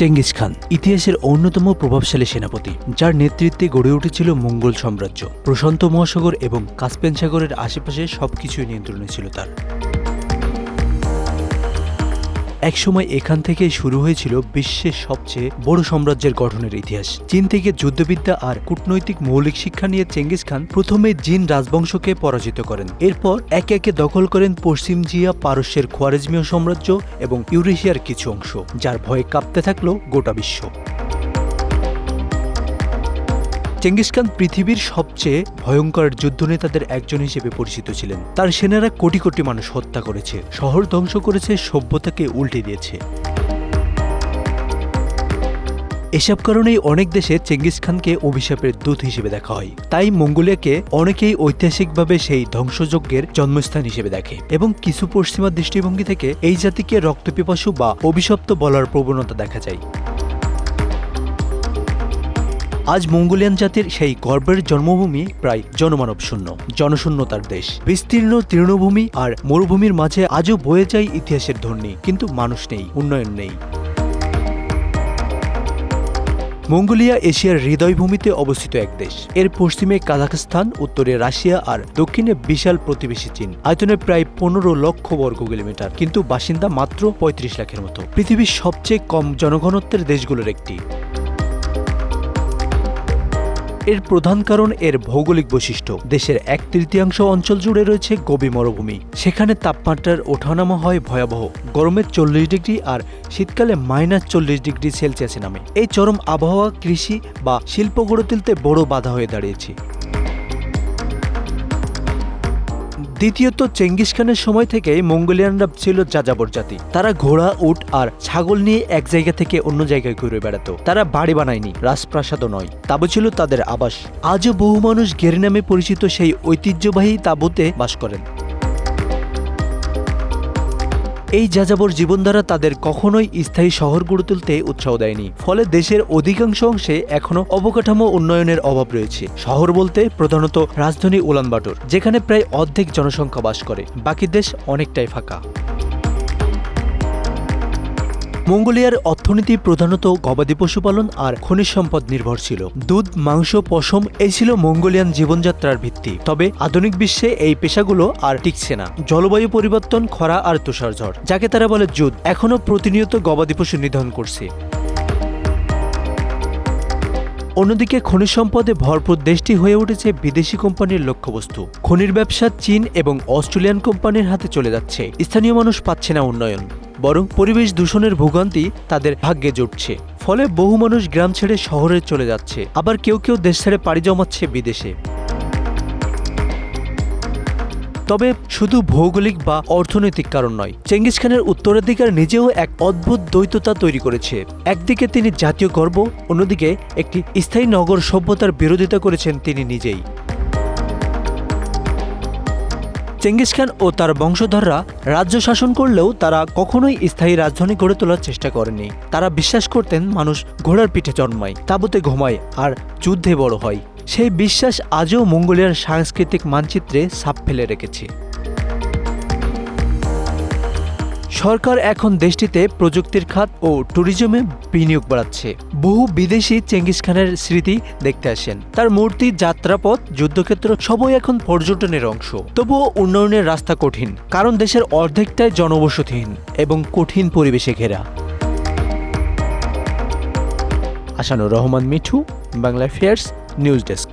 Genghis Khan, ইতিহাসের অন্যতম প্রভাবশালী সেনাপতি, যার নেতৃত্বে গড়ে উঠেছিল মঙ্গল সাম্রাজ্য। প্রশান্ত মহাসাগর এবং কাস্পেন সাগরের আশেপাশে সবকিছুই নিয়ন্ত্রণে ছিল তার। একসময় এখান থেকে শুরু হয়েছিল বিশ্বের সবচেয়ে বড় সাম্রাজ্যের গঠনের ইতিহাস। চীন থেকে যুদ্ধবিদ্যা আর কূটনৈতিক মৌলিক শিক্ষা নিয়ে চেঙ্গিস খান প্রথমে জিন রাজবংশকে পরাজিত করেন। এরপর একে একে দখল করেন পশ্চিম জিয়া পারস্যের খোয়ারেজমীয় সাম্রাজ্য এবং ইউরেশিয়ার কিছু অংশ, যার ভয়ে কাঁপতে থাকল গোটা বিশ্ব। চেঙ্গিস খান পৃথিবীর সবচেয়ে ভয়ঙ্কর যুদ্ধনেতাদের একজন হিসেবে পরিচিত ছিলেন। তার সেনারা কোটি কোটি মানুষ হত্যা করেছে, শহর ধ্বংস করেছে, সভ্যতাকে উল্টে দিয়েছে। এসব কারণেই অনেক দেশে চেঙ্গিস খানকে অভিশাপের দূত হিসেবে দেখা হয়। তাই মঙ্গোলিয়াকে অনেকেই ঐতিহাসিকভাবে সেই ধ্বংসযজ্ঞের জন্মস্থান হিসেবে দেখে এবং কিছু পশ্চিমা দৃষ্টিভঙ্গি থেকে এই জাতিকে রক্তপিপাসু বা অভিশপ্ত বলার প্রবণতা দেখা যায়। আজ মঙ্গোলিয়ান জাতির সেই গর্বের জন্মভূমি প্রায় জনমানব শূন্য, জনশূন্যতার দেশ। বিস্তীর্ণ তৃণভূমি আর মরুভূমির মাঝে আজও বয়ে যায় ইতিহাসের ধ্বনি কিন্তু মানুষ নেই, উন্নয়ন নেই। মঙ্গোলিয়া এশিয়ার হৃদয়ভূমিতে অবস্থিত এক দেশ। এর পশ্চিমে কাজাখস্তান, উত্তরে রাশিয়া আর দক্ষিণে বিশাল প্রতিবেশী চীন। আয়তনে প্রায় পনেরো লক্ষ বর্গ কিলোমিটার, কিন্তু বাসিন্দা মাত্র পঁয়ত্রিশ লাখের মতো। পৃথিবীর সবচেয়ে কম জনঘনত্বের দেশগুলোর একটি। এর প্রধান কারণ এর ভৌগোলিক বৈশিষ্ট্য। দেশের এক তৃতীয়াংশ অঞ্চল জুড়ে রয়েছে গবি মরুভূমি। সেখানে তাপমাত্রার ওঠানামা হয় ভয়াবহ। গরমের চল্লিশ ডিগ্রি আর শীতকালে মাইনাস চল্লিশ ডিগ্রি সেলসিয়াসে নামে। এই চরম আবহাওয়া কৃষি বা শিল্প গড়ে তুলতে বড় বাধা হয়ে দাঁড়িয়েছে। দ্বিতীয়ত চেঙ্গিস খানের সময় থেকে মঙ্গোলিয়ানরা ছিল যাযাবর জাতি। তারা ঘোড়া, উট আর ছাগল নিয়ে এক জায়গা থেকে অন্য জায়গায় ঘুরে বেড়াতো। তারা বাড়ি বানায়নি, রাজপ্রাসাদও নয়। তাবু ছিল তাদের আবাস। আজও বহু মানুষ গেরি নামে পরিচিত সেই ঐতিহ্যবাহী তাবুতে বাস করেন। এই যাযাবর জীবনধারা তাদের কখনোই স্থায়ী শহর গড়ে তুলতে উৎসাহ দেয়নি। ফলে দেশের অধিকাংশ অংশে এখনও অবকাঠামো উন্নয়নের অভাব রয়েছে। শহর বলতে প্রধানত রাজধানী উলানবাটর, যেখানে প্রায় অর্ধেক জনসংখ্যা বাস করে। বাকি দেশ অনেকটাই ফাঁকা। মঙ্গোলিয়ার অর্থনীতি প্রধানত গবাদি পশুপালন আর খনিজ সম্পদ নির্ভর ছিল দুধ, মাংস, পশম, এই ছিল মঙ্গোলিয়ান জীবনযাত্রার ভিত্তি। তবে আধুনিক বিশ্বে এই পেশাগুলো আর টিকছে না। জলবায়ু পরিবর্তন, খরা আর তুষারঝড় যাকে তারা বলে যুদ্ধ, এখনও প্রতিনিয়ত গবাদি পশু নিধন করছে। অন্যদিকে খনিজ সম্পদে ভরপুর দেশটি হয়ে উঠেছে বিদেশি কোম্পানির লক্ষ্যবস্তু। খনির ব্যবসা চীন এবং অস্ট্রেলিয়ান কোম্পানির হাতে চলে যাচ্ছে। স্থানীয় মানুষ পাচ্ছে না উন্নয়ন। বরং পরিবেশ দূষণের ভোগান্তি তাদের ভাগ্যে জুটছে। ফলে বহু মানুষ গ্রাম ছেড়ে শহরে চলে যাচ্ছে। আবার কেউ কেউ দেশ ছেড়ে পাড়ি জমাচ্ছে বিদেশে। তবে শুধু ভৌগোলিক বা অর্থনৈতিক কারণ নয়, চেঙ্গিস খানের উত্তরাধিকার নিজেও এক অদ্ভুত দ্বৈততা তৈরি করেছে। একদিকে তিনি জাতীয় গর্ব, অন্যদিকে একটি স্থায়ী নগর সভ্যতার বিরোধিতা করেছেন তিনি নিজেই। চেঙ্গিস খান ও তার বংশধররা রাজ্য শাসন করলেও তারা কখনোই স্থায়ী রাজধানী গড়ে তোলার চেষ্টা করেনি। তারা বিশ্বাস করতেন মানুষ ঘোড়ার পিঠে জন্মায়, তাবুতে ঘুমায় আর যুদ্ধে বড় হয়। সেই বিশ্বাস আজও মঙ্গোলিয়ার সাংস্কৃতিক মানচিত্রে ছাপ ফেলে রেখেছে। সরকার এখন দেশটিতে প্রযুক্তির খাত ও ট্যুরিজমে বিনিয়োগ বাড়াচ্ছে। বহু বিদেশি চেঙ্গিস খানের স্মৃতি দেখতে আসেন। তার মূর্তি, যাত্রাপথ, যুদ্ধক্ষেত্র সবই এখন পর্যটনের অংশ। তবুও উন্নয়নের রাস্তা কঠিন, কারণ দেশের অর্ধেকটাই জনবসতিহীন এবং কঠিন পরিবেশে ঘেরা। Asanur Rahman, Mithu, Bangla fairs news desk.